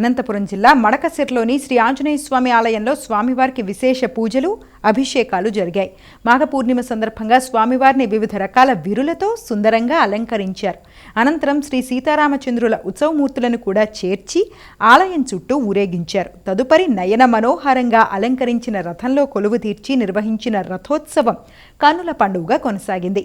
అనంతపురం జిల్లా మడకసిర్లోని శ్రీ ఆంజనేయ స్వామి ఆలయంలో స్వామివారికి విశేష పూజలు అభిషేకాలు జరిగాయి. మాఘ పూర్ణిమ సందర్భంగా స్వామివారిని వివిధ రకాల విరులతో సుందరంగా అలంకరించారు. అనంతరం శ్రీ సీతారామచంద్రుల ఉత్సవమూర్తులను కూడా చేర్చి ఆలయం చుట్టూ ఊరేగించారు. తదుపరి నయన మనోహరంగా అలంకరించిన రథంలో కొలువు తీర్చి నిర్వహించిన రథోత్సవం కన్నుల పండుగగా కొనసాగింది.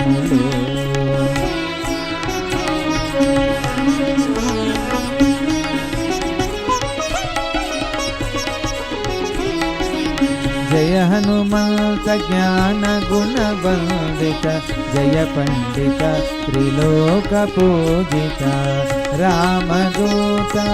जय हनुमंत ज्ञान गुण वन्दित जय पंडित त्रिलोक पूजिता राम दूता।